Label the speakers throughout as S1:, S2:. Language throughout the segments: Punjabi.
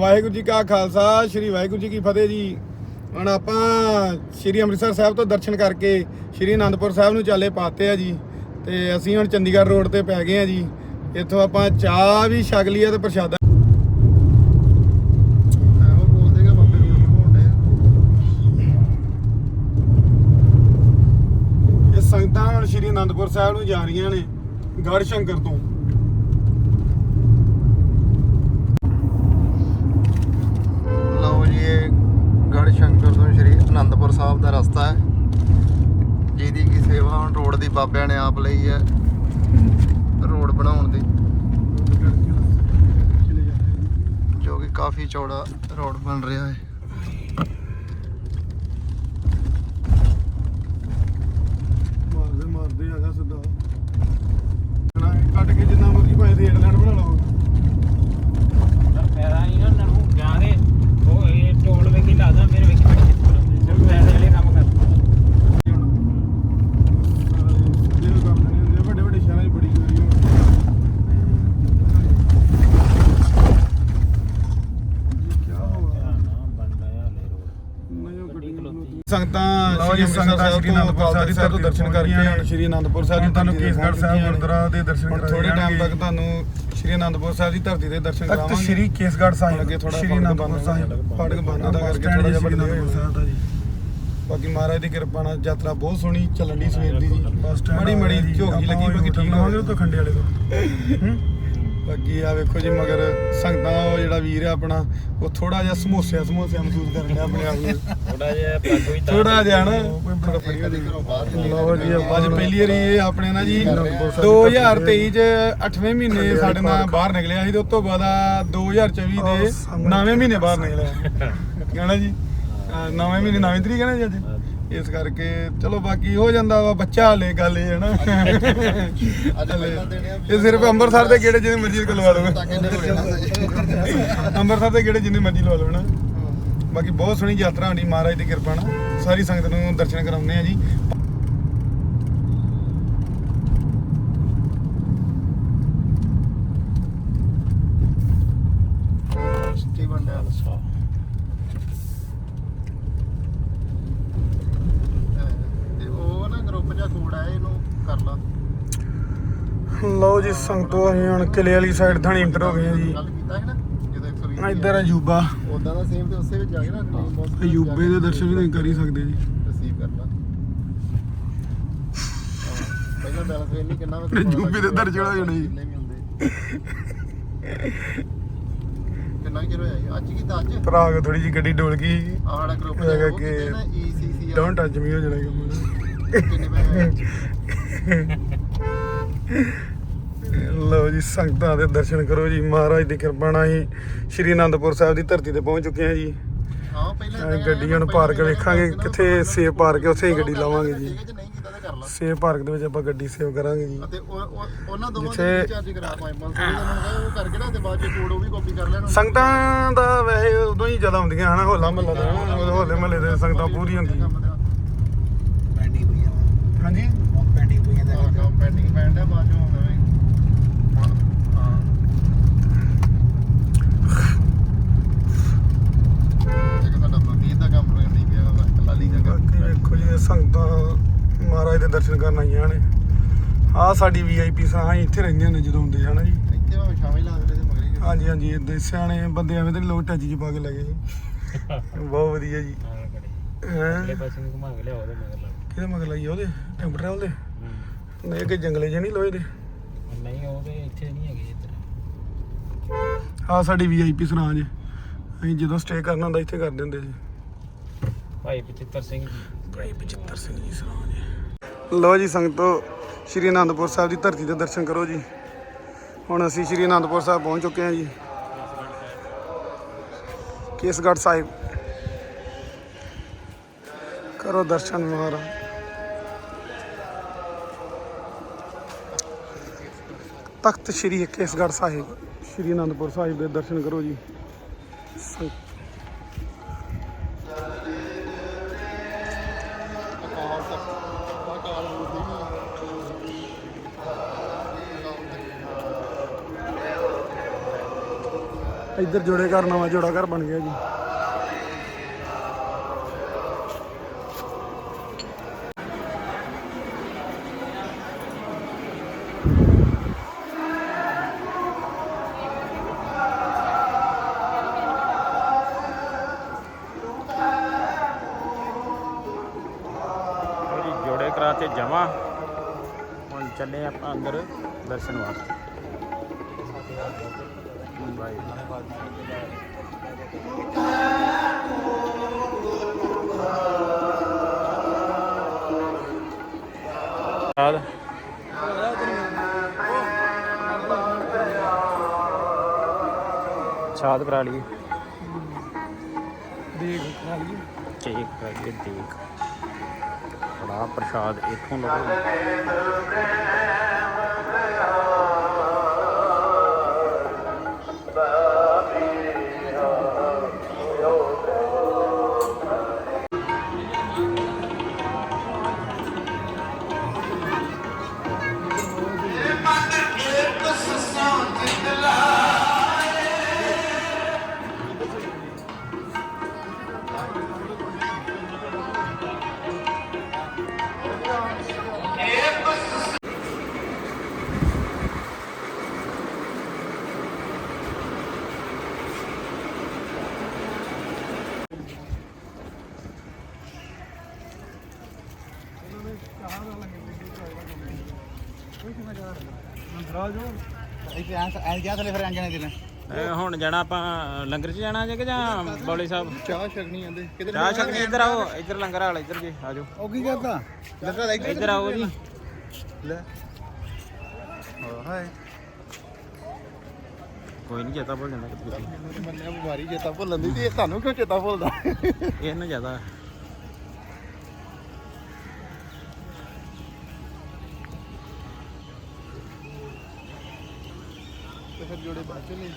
S1: ਵਾਹਿਗੁਰੂ ਜੀ ਕਾ ਖਾਲਸਾ, ਸ੍ਰੀ ਵਾਹਿਗੁਰੂ ਜੀ ਕੀ ਫਤਿਹ ਜੀ। ਹੁਣ ਆਪਾਂ ਸ੍ਰੀ ਅੰਮ੍ਰਿਤਸਰ ਸਾਹਿਬ ਤੋਂ ਦਰਸ਼ਨ ਕਰਕੇ ਸ੍ਰੀ ਅਨੰਦਪੁਰ ਸਾਹਿਬ ਨੂੰ ਚਾਲੇ ਪਾਤੇ ਆ ਜੀ। ਤੇ ਅਸੀਂ ਹੁਣ ਚੰਡੀਗੜ੍ਹ ਰੋਡ ਤੇ ਪੈ ਗਏ ਆ ਜੀ। ਇੱਥੋਂ ਆਪਾਂ ਚਾਹ ਵੀ ਛਕ ਲਈ ਆ ਤੇ ਪ੍ਰਸ਼ਾਦਾ ਸੰਗਤਾਂ ਹੁਣ ਸ੍ਰੀ ਅਨੰਦਪੁਰ ਸਾਹਿਬ ਨੂੰ ਜਾ ਰਹੀਆਂ ਨੇ ਗੜ ਸ਼ੰਕਰ ਤੋਂ
S2: ਲਓ ਜੀ, ਇਹ ਗੜ ਸ਼ੰਕਰ ਤੋਂ ਸ਼੍ਰੀ ਅਨੰਦਪੁਰ ਸਾਹਿਬ ਦਾ ਰਸਤਾ ਹੈ। ਜਿਹਦੀ ਕੀ ਸੇਵਾ ਹੁਣ ਰੋਡ ਦੀ ਬਾਬਿਆਂ ਨੇ ਆਪ ਲਈ ਹੈ, ਰੋਡ ਬਣਾਉਣ ਦੀ। ਜੋ ਕਿ ਕਾਫੀ ਚੌੜਾ ਰੋਡ ਬਣ ਰਿਹਾ ਹੈ।
S1: ਮਾਰਦੇ ਮਾਰਦੇ ਆਗਾ ਸਿੱਧਾ। ਕੱਟ ਕੇ ਜਿੰਨਾ ਮਰਜ਼ੀ ਭਾਵੇਂ ਰੇਡ ਲੈਣ ਬਣਾ ਲਓ
S3: ਫਾਇਦਾ ਨਹੀਂ ਉਹਨਾਂ ਨੂੰ ਜਾ ਦੇ ਉਹ ਇਹ ਟੋਲ ਵੇਖੀ ਲਾਦਾ ਮੇਰੇ ਵੇਖੀ ਬੜੀ ਕਿੱਥੇ ਸਿਰਫ ਪੈਸੇ ਵਾਲੇ ਕੰਮ ਕਰ
S1: ਵੱਡੇ ਵੱਡੇ ਸ਼ਹਿਰਾਂ 'ਚ ਬੜੀ ਗਈ ਕੀ ਹੋਇਆ ਸੰਗਤਾਂ
S4: ਜੀ, ਸੰਗਤਾਂ ਸ਼੍ਰੀ ਅਨੰਦਪੁਰ ਸਾਹਿਬ
S1: ਤੋਂ ਦਰਸ਼ਨ ਕਰਕੇ ਸ਼੍ਰੀ ਅਨੰਦਪੁਰ ਸਾਹਿਬ ਦੀ
S4: ਤੁਹਾਨੂੰ ਕੇਸਗੜ੍ਹ ਸਾਹਿਬ ਗੁਰਦੁਆਰਾ ਦੇ ਦਰਸ਼ਨ ਕਰਾਏ
S1: ਥੋੜੇ ਟਾਈਮ। ਤੱਕ ਤੁਹਾਨੂੰ ਸ਼੍ਰੀ ਅਨੰਦਪੁਰ ਸਾਹਿਬ ਦੀ ਧਰਤੀ ਦੇ ਦਰਸ਼ਨ
S4: ਤਖਤ
S1: ਕਰਾਵਾਂਗੇ।
S4: ਸ਼੍ਰੀ ਕੇਸਗੜ੍ਹ ਸਾਹਿਬ
S1: ਅੱਗੇ ਥੋੜਾ
S4: ਸ਼੍ਰੀ ਅਨੰਦਪੁਰ ਸਾਹਿਬ
S1: ਫਾਟਕ ਬੰਦ ਦਾ ਕਰਕੇ ਥੋੜਾ ਜਿਹਾ
S4: ਸ਼੍ਰੀ ਅਨੰਦਪੁਰ ਸਾਹਿਬ ਦਾ ਜੀ।
S1: ਬਾਕੀ ਮਹਾਰਾਜ ਦੀ ਕਿਰਪਾ ਨਾਲ ਯਾਤਰਾ ਬਹੁਤ ਸੋਹਣੀ ਚੱਲਣ ਦੀ ਸਵੇਰ ਦੀ ਜੀ। ਮੜੀ ਮੜੀ ਝੋਕ ਜੀ। ਲੱਗੀ ਬਾਕੀ ਠੀਕ
S4: ਹੋਵਾਂਗੇ
S1: ਹੋ
S4: ਤੋਂ ਖੰਡੇ ਵਾਲੇ ਤੋਂ।
S1: ਬਾਕੀ ਆ ਵੇਖੋ ਜੀ ਮਗਰ ਸੰਗਤਾਂ ਉਹ ਜਿਹੜਾ ਵੀਰ ਆ ਆਪਣਾ ਉਹ ਥੋੜਾ ਜਿਹਾ ਸਮੋਸਿਆ ਸਮੋਸਿਆ ਮਹਿਸੂਸ ਕਰਨ ਡਿਆ ਆਪਣੇ ਆਪ ਨੂੰ।
S3: ਥੋੜਾ ਜਿਹਾ ਪੱਗ ਵੀ
S1: ਥੋੜਾ ਜਿਹਾ ਨਾ।
S2: ਥੋੜਾ ਫੜੀਆ ਦੇ ਘਰੋਂ ਬਾਹਰ
S1: ਲਓ ਜੀ ਅੱਜ ਪਹਿਲੀ ਵਾਰੀ ਇਹ ਆਪਣੇ ਨਾਲ ਜੀ
S4: ਅਨੰਦਪੁਰ ਸਾਹਿਬ ਦੀ
S1: 2023 ਚ 8ਵੇਂ ਮਹੀਨੇ ਸਾਡੇ ਨਾਲ ਬਾਹਰ ਨਿਕਲਿਆ ਸੀ ਤੇ ਉਸ ਤੋਂ ਬਾਅਦ ਆ 2024 ਦੇ 9ਵੇਂ ਮਹੀਨੇ ਬਾਹਰ ਨਿਕਲਿਆ। ਕਹਿਣਾ ਜੀ? 9ਵੇਂ ਮਹੀਨੇ 9ਵੀਂ ਤਰੀਕ ਹੈ ਨਾ ਜੀ ਅੱਜ? ਇਸ ਕਰਕੇ ਚਲੋ ਬਾਕੀ ਹੋ ਜਾਂਦਾ ਵਾ ਬੱਚਾ ਹਲੇ ਗੱਲ ਇਹ ਹੈ ਨਾ। ਇਹ ਸਿਰਫ ਅੰਮ੍ਰਿਤਸਰ ਦੇ ਗੇੜੇ ਜਿੰਨੇ ਮਰਜ਼ੀ ਲਵਾ ਲਓ। ਅੰਮ੍ਰਿਤਸਰ ਦੇ ਗੇੜੇ ਜਿੰਨੇ ਮਰਜ਼ੀ ਲਵਾ ਲਓ ਨਾ ਬਾਕੀ ਬਹੁਤ ਸੋਹਣੀ ਯਾਤਰਾ ਹੋਣੀ ਮਹਾਰਾਜ ਦੀ ਕਿਰਪਾ ਨਾਲ। ਸਾਰੀ ਸੰਗਤ ਨੂੰ ਦਰਸ਼ਨ ਕਰਾਉਂਦੇ ਆ ਜੀ।
S2: ਸਟੀਵਨ ਤੇ ਉਹ ਨਾ ਕੋਡ ਹੈ ਇਹਨੂੰ ਕਰ ਲਾ।
S1: ਲਓ ਜੀ ਸੰਗਤੋ ਅਸੀਂ ਹੁਣ ਕਿਲੇ ਵਾਲੀ ਸਾਈਡ ਥਾਣੀ ਇੰਟਰ ਹੋ ਗਏ ਜੀ।
S2: ਗੱਲ ਕੀਤਾ ਹੈ ਨਾ ਜਦੋਂ 120
S1: ਇੱਧਰ ਅਜੂਬਾ
S2: ਉਦਾਂ ਦਾ ਸੇਮ ਤੇ ਉਸੇ ਵਿੱਚ ਜਾ ਕੇ ਨਾ ਨੇਮ ਬਾਕਸ
S1: ਅਜੂਬੇ ਦੇ ਦਰਸ਼ਨ ਵੀ ਤੁਸੀਂ ਕਰ ਹੀ ਸਕਦੇ ਜੀ।
S2: ਰਿਸੀਵ ਕਰ ਲਾ। ਪਹਿਲਾਂ ਬੈਲੈਂਸ ਵੇਖ ਲਈ ਕਿੰਨਾ ਵਾ
S1: ਅਜੂਬੇ ਦੇ ਦਰਸ਼ਨ ਹੋ ਜਾਣੇ ਜੀ।
S2: ਕਿੰਨੇ ਵੀ ਹੁੰਦੇ। ਕਿੰਨਾ ਕਿਰ ਹੋਇਆ ਜੀ? ਅੱਜ ਕੀਤਾ ਅੱਜ?
S1: ਭਰਾ ਥੋੜੀ ਜੀ ਗੱਡੀ ਡੋਲ ਗਈ।
S2: ਆਹ ਵਾਲਾ ਗਰੁੱਪ
S1: ਹੈਗਾ ਕਿ ਡੋਂਟ ਟੱਚ ਮੀ ਹੋ ਜਾਣਾ ਕੰਮ? ਲਓ ਜੀ ਸੰਗਤਾਂ ਦੇ ਦਰਸ਼ਨ ਕਰੋ ਜੀ। ਮਹਾਰਾਜ ਦੀ ਕਿਰਪਾ ਨਾਲ ਹੀ ਸ਼੍ਰੀ ਅਨੰਦਪੁਰ ਸਾਹਿਬ ਦੀ ਧਰਤੀ ਤੇ ਪਹੁੰਚ ਚੁੱਕੇ ਹਾਂ ਜੀ।
S2: ਹਾਂ ਪਹਿਲਾਂ
S1: ਗੱਡੀਆਂ ਨੂੰ ਪਾਰਕ ਵੇਖਾਂਗੇ ਕਿੱਥੇ ਸੇਵ ਪਾਰਕ ਹੈ ਉੱਥੇ ਹੀ ਗੱਡੀ ਲਾਵਾਂਗੇ ਜੀ। ਸੇਵ ਪਾਰਕ ਦੇ ਵਿੱਚ ਆਪਾਂ ਗੱਡੀ ਸੇਵ ਕਰਾਂਗੇ ਜੀ।
S2: ਅਤੇ ਉਹ ਉਹ- ਉਹਨਾਂ ਦੋਵਾਂ
S1: ਜਿੱਥੇ-
S2: ਦੇ ਚਾਰਜ ਕਰਾ ਪਾਏ। ਮਨ ਸੋਰੀ ਦਾ ਉਹਨਾਂ ਉਹ ਕਰਕੇ ਨਾ ਤੇ ਬਾਅਦ ਚ ਕੋਡ ਉਹ ਵੀ ਕਾਪੀ ਕਰ ਲੈਣ।
S1: ਸੰਗਤਾਂ ਦਾ ਵੈਸੇ ਉਦੋਂ ਹੀ ਜ਼ਿਆਦਾ ਹੁੰਦੀਆਂ ਹਨਾ ਹੋਲਾ ਮਹੱਲਾ ਦਾ ਹੋਲੇ ਮਹੱਲੇ ਦੇ ਸੰਗਤਾਂ ਪੂਰੀ ਹੁੰਦੀ
S2: ਪੈਂਡਿੰਗ ਹੋਈ ਆ
S1: ਹਾਂਜੀ
S2: ਪੈਂਡਿੰਗ ਹੋਈ ਆ ਤੇ ਕੰਮ ਪੈਂਡਿੰਗ ਪੈਂਡ ਹੈ ਬਾਅਦ ਚੋਂ ਨਵੇਂ। ਹੁਣ ਹਾਂ। ਇੱਕ ਸਾਡਾ ਬਲਕੀਤ ਦਾ ਕੰਮ ਨਹੀਂ ਪਿਆ ਲਾਲੀ ਦਾ ਕੰਮ।
S1: ਬਾਕੀ ਵੇਖੋ ਜੀ ਇਹ ਸੰਗਤਾਂ ਮਹਾਰਾਜ ਦੇ ਦਰਸ਼ਨ ਕਰਨ ਆਈਆਂ ਨੇ। ਆਹ ਸਾਡੀ ਵੀਆਈਪੀ ਸਾਂ ਇੱਥੇ ਰਹਿੰਦੀਆਂ ਨੇ ਜਦੋਂ ਹੁੰਦੇ ਹਨਾ ਜੀ।
S2: ਇੱਥੇ ਭਾਵੇਂ ਸ਼ਾਮੇ ਲਾ ਦਿੰਦੇ ਤੇ ਮਗਰ ਹੀ
S1: ਹਾਂਜੀ ਹਾਂਜੀ ਇਦਾਂ ਸਿਆਣੇ ਬੰਦੇ ਐਵੇਂ ਤੇ ਲੋਟ ਟੱਜੀ ਚ ਪਾ ਕੇ ਲੱਗੇ ਜੀ। ਬਹੁਤ ਵਧੀਆ ਜੀ। ਹੈਂ?
S3: ਅਗਲੇ ਪਾਸੇ ਨੂੰ ਘੁਮਾ ਕੇ ਲਿਆਓ ਤੇ ਮਗਰ।
S1: ਕਿਹਦੇ ਮਗਰ ਲਾਈ ਆ ਉਹਦੇ? ਟੈਂਪਰ ਟਰੈਵਲ ਦੇ
S3: ਹੂੰ।
S1: ਨਹੀਂ ਕਿ ਜੰਗਲੇ ਜੇ ਨਹੀਂ ਲੋਏ ਦੇ।
S3: ਨਹੀਂ ਉਹ ਤੇ ਇੱਥੇ ਨਹੀਂ ਹੈਗੇ ਇੱਧਰ।
S1: ਆਹ ਸਾਡੀ ਵੀਆਈਪੀ ਸਰਾਂ ਜੀ ਅਸੀਂ ਜਦੋਂ ਸਟੇ ਕਰਨਾ ਹੁੰਦਾ ਇੱਥੇ ਕਰ ਦਿੰਦੇ ਜੀ
S3: ਭਾਈ ਪਚਿੱਤਰ ਸਿੰਘ ਜੀ।
S1: ਭਾਈ ਬਚਿੱਤਰ ਸਿੰਘ ਜੀ ਸਰਾਂ ਜੀ ਲੋ ਜੀ ਸੰਗਤੋ ਸ਼੍ਰੀ ਅਨੰਦਪੁਰ ਸਾਹਿਬ ਦੀ ਧਰਤੀ ਦੇ ਦਰਸ਼ਨ ਕਰੋ ਜੀ। ਹੁਣ ਅਸੀਂ ਸ਼੍ਰੀ ਅਨੰਦਪੁਰ ਸਾਹਿਬ ਪਹੁੰਚ ਚੁੱਕੇ ਹਾਂ ਜੀ। ਕੇਸਗੜ੍ਹ ਸਾਹਿਬ। ਕਰੋ ਦਰਸ਼ਨ ਮਹਾਰਾਜ। ਤਖਤ ਸ਼੍ਰੀ ਕੇਸਗੜ੍ਹ ਸਾਹਿਬ। ਸ਼੍ਰੀ ਅਨੰਦਪੁਰ ਸਾਹਿਬ ਦੇ ਦਰਸ਼ਨ ਕਰੋ ਜੀ।
S4: ਇੱਧਰ ਜੋੜੇ ਘਰ, ਨਵਾਂ ਜੋੜਾ ਘਰ ਬਣ ਗਿਆ ਜੀ।
S3: ਜਮਾ ਹੁਣ ਚੱਲੇ ਆਪਾਂ ਅੰਦਰ ਦਰਸ਼ਨ ਵਾਸਤੇ। ਬਾਈ। ਆਦ ਛਾਦ ਕਰਾ ਲਈ
S4: ਦੇਖ ਖਾ ਲਈ
S3: ਚੇਕ ਕਰਾਈਏ ਦੇਖ। ਬੜਾ ਪ੍ਰਸ਼ਾਦ ਇੱਥੋਂ ਲਓ। ਹੁਣ ਜਾਣਾ ਆਪਾਂ ਲੰਗਰ 'ਚ ਜਾਣਾ ਜੇ ਕਿ ਜਾਂ ਬੌਲੀ ਸਾਹਿਬ?
S2: ਚਾਹ ਛਕਣੀ ਆਂਦੇ ਕਿਧਰ
S3: ਚਾਹ ਛਕਣੀ ਇੱਧਰ ਆਓ ਇੱਧਰ ਲੰਗਰ ਵਾਲਾ ਇੱਧਰ ਜੀ ਆਜੋ
S2: ਉਹ ਕੀ ਕਰਦਾ? ਲੱਗਾ
S3: ਇੱਧਰ ਆਓ ਜੀ।
S2: ਲੈ। ਹਾਏ।
S3: ਕੋਈ ਨਹੀਂ ਚੇਤਾ ਭੁੱਲ ਜਾਂਦਾ ਕਿਤੇ। ਕਿਤੇ
S2: ਮੰਨਿਆ ਬਿਮਾਰੀ ਚੇਤਾ ਭੁੱਲਣ ਦੀ ਤੇ ਇਹ ਤੁਹਾਨੂੰ ਕਿਉਂ ਚੇਤਾ ਭੁੱਲਦਾ?
S3: ਇਹਨੂੰ ਜ਼ਿਆਦਾ।
S2: ਤੇ ਜੋੜੇ ਬਾਅਦ ਨਹੀਂ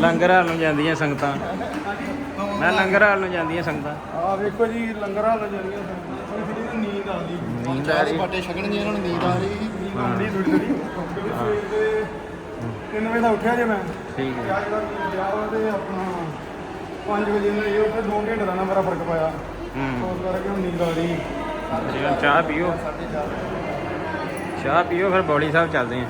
S3: ਲੰਗਰ ਹਾਲ ਨੂੰ ਜਾਂਦੀਆਂ ਸੰਗਤਾਂ। ਮੈਂ ਲੰਗਰ ਹਾਲ ਨੂੰ ਜਾਂਦੀਆਂ ਸੰਗਤਾਂ।
S1: ਆ ਵੇਖੋ ਜੀ ਲੰਗਰ ਹਾਲ ਜਾਂਦੀਆਂ ਸੰਗਤਾਂ। ਨੀਂਦ ਆਉਂਦੀ।
S3: ਨੀਂਦ ਆ
S2: ਚਾਹ
S3: ਰਹੀ।
S2: ਬਾਟੇ ਛਕਣਗੇ ਇਹਨਾਂ ਨੂੰ ਨੀਂਦ ਆ ਰਹੀ।
S1: ਨੀਂਦ ਆਉਂਦੀ ਥੋੜੀ ਥੋੜੀ ਕਿਉਂਕਿ ਸਵੇਰ ਦੇ 3 ਵਜੇ ਦਾ ਉੱਠਿਆ ਜੇ ਮੈਂ।
S3: ਠੀਕ ਹੈ।
S1: ਵਿਆਹ ਜਿਹੜਾ ਵਿਆਹ ਵਾ ਤੇ ਆਪਣਾ 5 ਵਜੇ ਨਾਲ ਇਹ ਉੱਥੇ 2 ਘੰਟੇ ਦਾ ਨਾ ਮੇਰਾ ਫ਼ਰਕ ਪਾਇਆ।
S3: ਹੂੰ।
S1: ਉਸ ਕਰਕੇ ਹੁਣ ਨੀਂਦ ਆ ਰਹੀ।
S3: ਜੀ ਹੁਣ ਚਾਹ ਪੀਓ। ਚਾਹ ਪੀਓ ਫਿਰ ਬੌਲੀ ਸਾਹਿਬ ਚੱਲਦੇ ਆਂ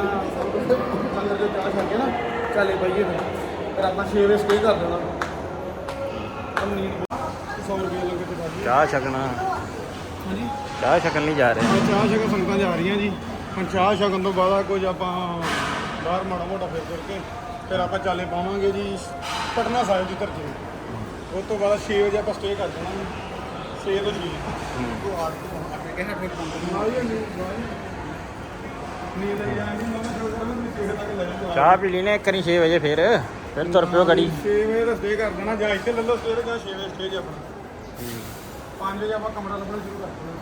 S1: ਅੰਦਰ ਜੋ ਚਾਹ ਛੱਡ ਕੇ ਨਾ ਚੱਲੇ ਪਈਏ ਫਿਰ ਫਿਰ ਆਪਾਂ 6 ਵਜੇ ਸਟੇ ਕਰ ਦੇਣਾ। ਹਮ ਨੀਂਦ 100 ਰੁਪਏ ਲੱਗੇ ਤੇ ਬਾਜੀ
S3: ਚਾਹ ਛਕਣਾ।
S1: ਹਾਂਜੀ?
S3: ਚਾਹ ਛਕਣ ਲਈ ਜਾ ਰਹੇ।
S1: ਚਾਹ ਛਕਣ ਸੰਗਤਾਂ ਜਾ ਰਹੀਆਂ ਜੀ। ਹੁਣ ਚਾਹ ਛਕਣ ਤੋਂ ਬਾਅਦ ਕੁਝ ਆਪਾਂ ਬਾਹਰ ਮਾੜਾ ਮੋਟਾ ਫਿਰ ਫਿਰ ਕੇ ਫਿਰ ਆਪਾਂ ਚਾਲੇ ਪਾਵਾਂਗੇ ਜੀ ਪਟਨਾ ਸਾਹਿਬ ਦੀ ਧਰਤੀ ਉਸ ਤੋਂ ਬਾਅਦ 6 ਵਜੇ ਆਪਾਂ ਸਟੇ ਕਰ ਦੇਣਾ 6 ਤੋਂ 6 ਉਹ ਆ ਕੇ ਕਿਹਾ ਫਿਰ ਨਾਲ ਹੀ ਨੀਂਦ ਨੀਂਦ ਆਈ ਜਾਂਦੀ ਮੈਂ ਜੋ ਕਰਾਂ ਮੈਂ ਸਿਹਤ ਤੱਕ ਲੈ ਜਾਊਂਗਾ।
S3: ਚਾਹ ਪੀ ਲਈ ਨੇ ਇੱਕ ਵਾਰੀ 6 ਵਜੇ ਫਿਰ। ਫਿਰ ਤੁਰ ਪਿਓ ਗੜੀ।
S1: 6 ਵਜੇ ਦਾ ਸਟੇ ਕਰ ਦੇਣਾ ਜਾਂ ਇੱਥੇ ਲੈ ਲਓ ਸਟੇ ਜਾਂ 6 ਵਜੇ ਸਟੇ ਜੀ ਆਪਣਾ। 5 ਵਜੇ ਆਪਾਂ ਕਮਰਾ ਲੱਭਣਾ ਸ਼ੁਰੂ ਕਰ ਦੇਣਾ।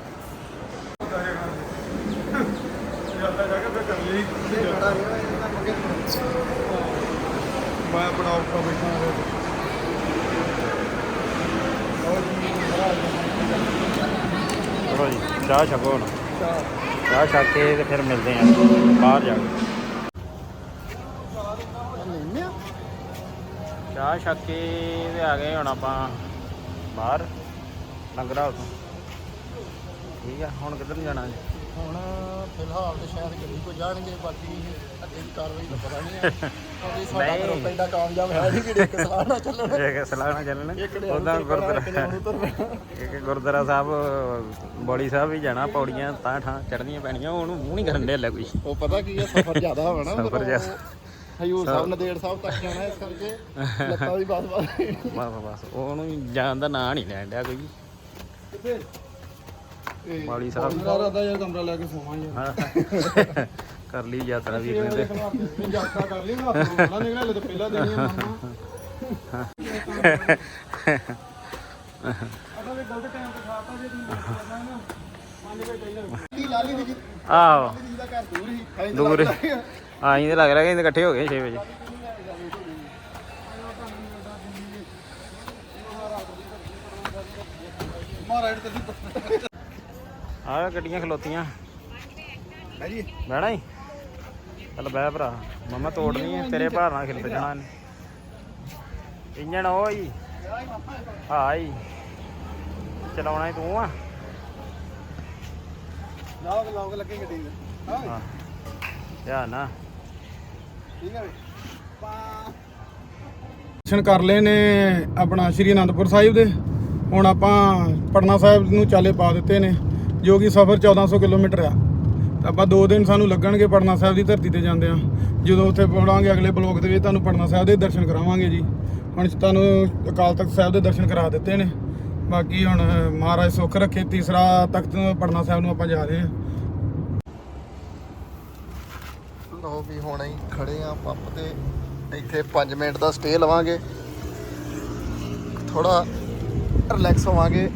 S1: ਜਾਂਦਾ ਜਾ ਕੇ ਫਿਰ ਕਰ ਲਈ। ਮੈਂ ਬੜਾ ਔਖਾ ਬੈਠਾ ਹਾਂ
S3: ਚਲੋ? ਜੀ ਚਾਹ ਛਕੋ ਹੁਣ। ਚਾਹ। ਛਕ ਕੇ ਤੇ ਫਿਰ ਮਿਲਦੇ ਆਂ ਬਾਹਰ ਜਾ ਕੇ। ਚਾਹ ਛਕ ਕੇ ਤੇ ਆ ਗਏ ਹੁਣ ਆਪਾਂ ਬਾਹਰ ਲੰਗਰ ਹਾਲ ਤੋਂ। ਠੀਕ ਆ ਹੁਣ ਕਿੱਧਰ ਨੂੰ ਜਾਣਾ ਜੀ?
S2: ਹੁਣ ਫਿਲਹਾਲ ਤੇ ਸ਼ਾਇਦ ਗੱਡੀ ਕੋ ਜਾਣਗੇ ਬਾਕੀ ਅੱਗੇ ਦੀ ਕਾਰਵਾਈ ਦਾ ਪਤਾ ਨਹੀਂ ਹੈ ਕਿਉਂਕਿ ਸਾਡਾ
S3: ਨਹੀਂ।
S2: ਗਰੁੱਪ ਇੰਨਾ ਕਾਮਯਾਬ ਹੈ ਨਹੀਂ ਕਿ ਇੱਕ ਸਲਾਹ ਨਾ ਚੱਲਣ।
S3: ਸਲਾਣਾ ਚੱਲਣ
S2: ਇੱਕ ਨੇ
S3: ਉਹਦਾ ਗੁਰਦੁਆਰਾ
S2: ਗੁਰਦੁਆਰਾ
S3: ਇੱਕ ਗੁਰਦੁਆਰਾ ਸਾਹਿਬ ਬੋੜੀ ਸਾਹਿਬ ਵੀ ਜਾਣਾ ਪੌੜੀਆਂ ਤਾਂ ਠਾਂ ਚੜ੍ਹਨੀਆਂ ਪੈਣੀਆਂ ਉਹਨੂੰ ਮੂੰਹ ਨਹੀਂ ਕਰਨ ਦੇ ਲੈ ਕੋਈ।
S2: ਉਹ ਪਤਾ ਕੀ ਹੈ ਸਫ਼ਰ ਜ਼ਿਆਦਾ ਹੋਣਾ
S3: ਸਫ਼ਰ ਜ਼ਿਆਦਾ।
S2: ਹਯੂਰ ਸਾਹਿਬ ਨਦੇੜ ਸਾਹਿਬ ਤੱਕ ਜਾਣਾ ਇਸ ਕਰਕੇ ਲੱਤਾਂ ਦੀ ਬਾਤ ਬਾਤ
S3: ਬਸ ਬਸ ਉਹਨੂੰ ਜਾਣ ਦਾ ਨਾਂ ਨਹੀਂ ਲੈਣ ਡਿਆ ਕੋਈ। ਮਾਲੀ ਸਾਹਿਬ।
S1: ਮੇਰਾ ਰਾਦਾ ਯਾਰ ਕਮਰਾ ਲੈ ਕੇ ਸੋਵਾਂ ਯਾਰ।
S3: ਕਰ ਲਈ ਯਾਤਰਾ ਵੀਰ ਨੇ ਤੇ
S1: ਜਾਤਾ ਕਰ ਲਈ ਨਾ ਨਾ ਨਿਕਲੇ ਤੇ ਪਹਿਲਾਂ ਦੇਣੀ ਆ ਮਾਮਾ। ਵੀ ਗਲਤ ਟਾਈਮ ਤੇ ਖਾਤਾ ਜੇ ਤੁਸੀਂ ਨਾ। 5 ਵਜੇ ਚਾਹੀਦਾ
S2: ਲਾਲੀ ਦੀ
S3: ਆਹੋ।
S2: ਜਿਹਦਾ ਘਰ ਦੂਰ ਹੀ। ਖਾਈ
S3: ਦੂਰ ਆਈ ਤੇ ਲੱਗ ਰਿਹਾ ਕਿ ਇਕੱਠੇ ਹੋ ਗਏ 6 ਵਜੇ। ਆਹ ਗੱਡੀਆਂ ਖਲੋਤੀਆਂ।
S2: ਹੈ ਜੀ
S3: ਬਹਿਣਾ ਹੀ। ਚੱਲ ਬਹਿ ਭਰਾ ਮਮਾ ਤੋੜਨੀ ਹੈ ਤੇਰੇ ਭਾਰ ਨਾਲ ਖਿਲਤ ਜਾਣਾ ਇਹਨੇ। ਇੰਜਣ ਉਹ ਹੀ ਹਾਂ ਹੀ ਚਲਾਉਣਾ ਹੀ ਤੂੰ ਆ।
S2: ਲਾਗ ਲਾਗ ਲੱਗੇ ਗੱਡੀ ਦੇ। ਹਾਂ।
S3: ਧਿਆਨ ਨਾ
S2: ਹੈ
S1: ਦਰਸ਼ਨ ਕਰ ਲਏ ਨੇ ਆਪਣਾ ਸ਼੍ਰੀ ਅਨੰਦਪੁਰ ਸਾਹਿਬ ਦੇ। ਹੁਣ ਆਪਾਂ ਪਟਨਾ ਸਾਹਿਬ ਨੂੰ ਚਾਲੇ ਪਾ ਦਿੱਤੇ ਨੇ, ਜੋ ਕਿ ਸਫ਼ਰ 1400 ਕਿਲੋਮੀਟਰ ਆ। ਤਾਂ ਆਪਾਂ 2 ਦਿਨ ਸਾਨੂੰ ਲੱਗਣਗੇ ਪਟਨਾ ਸਾਹਿਬ ਦੀ ਧਰਤੀ ਤੇ ਜਾਂਦੇ ਆ ਜਦੋਂ ਉੱਥੇ ਪਹੁੰਚਾਂਗੇ ਅਗਲੇ ਬਲੋਕ ਦੇ ਵਿੱਚ, ਤੁਹਾਨੂੰ ਪਟਨਾ ਸਾਹਿਬ ਦੇ ਦਰਸ਼ਨ ਕਰਾਵਾਂਗੇ ਜੀ। ਹੁਣ ਤੁਹਾਨੂੰ ਅਕਾਲ ਤਖਤ ਸਾਹਿਬ ਦੇ ਦਰਸ਼ਨ ਕਰਾ ਦਿੱਤੇ ਨੇ। ਬਾਕੀ ਹੁਣ ਮਹਾਰਾਜ ਸੁੱਖ ਰੱਖੇ, ਤੀਸਰਾ ਤਖਤ ਪਟਨਾ ਸਾਹਿਬ ਨੂੰ ਆਪਾਂ ਜਾ ਰਹੇ ਹਾਂ।
S2: ਲੋ ਵੀ ਹੁਣ ਅਸੀਂ ਖੜੇ ਆ ਪੰਪ ਤੇ, ਇੱਥੇ 5 ਮਿੰਟ ਦਾ ਸਟੇ ਲਵਾਂਗੇ। ਥੋੜਾ ਰਿਲੈਕਸ ਹੋਵਾਂਗੇ।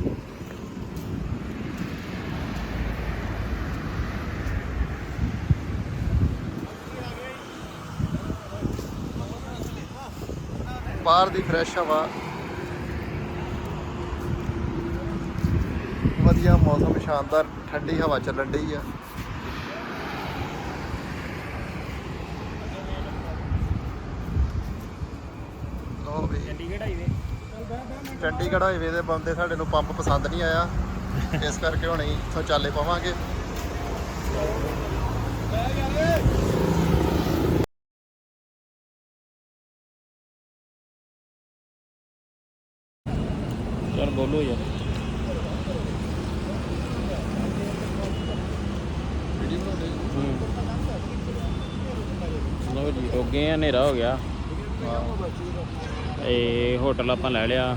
S2: ਬਾਹਰ ਦੀ ਫਰੈਸ਼ ਹਵਾ। ਵਧੀਆ ਮੌਸਮ, ਸ਼ਾਨਦਾਰ, ਠੰਡੀ ਹਵਾ ਚੱਲਣ ਡਈ ਆ ਲੋ ਵੀ
S3: ਚੰਡੀਗੜ੍ਹ ਹਾਈਵੇ
S2: ਚੰਡੀਗੜ੍ਹ ਹਾਈਵੇ ਦੇ ਬੰਦੇ ਸਾਡੇ ਨੂੰ ਪੰਪ ਪਸੰਦ ਨਹੀਂ ਆਇਆ। ਇਸ ਕਰਕੇ ਹੁਣ ਇੱਥੋਂ ਚਾਲੇ ਪਾਵਾਂਗੇ।
S3: ਚਲ ਬੋਲੋ ਯਾਰ। ਲੋ ਜੀ ਹੋ ਗਏ ਆ ਹਨੇਰਾ ਹੋ ਗਿਆ। ਇਹ ਹੋਟਲ ਆਪਾਂ ਲੈ ਲਿਆ।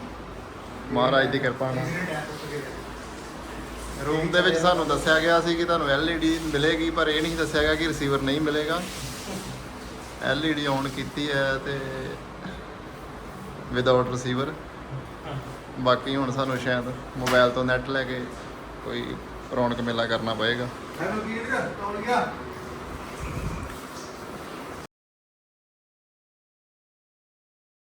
S2: ਮਹਾਰਾਜ ਦੀ ਕਿਰਪਾ ਨਾਲ। ਰੂਮ ਦੇ ਵਿੱਚ ਸਾਨੂੰ ਦੱਸਿਆ ਗਿਆ ਸੀ ਕਿ ਤੁਹਾਨੂੰ LED ਮਿਲੇਗੀ, ਪਰ ਇਹ ਨਹੀਂ ਦੱਸਿਆ ਗਿਆ ਕਿ ਰਿਸੀਵਰ ਨਹੀਂ ਮਿਲੇਗਾ। LED ਔਨ ਕੀਤੀ ਹੈ ਤੇ ਵਿਦਆਊਟ ਰਿਸੀਵਰ ਬਾਕੀ ਹੁਣ ਸਾਨੂੰ ਸ਼ਾਇਦ ਮੋਬਾਈਲ ਤੋਂ ਨੈਟ ਲੈ ਕੇ ਕੋਈ ਰੌਣਕ ਮੇਲਾ ਕਰਨਾ ਪਏਗਾ।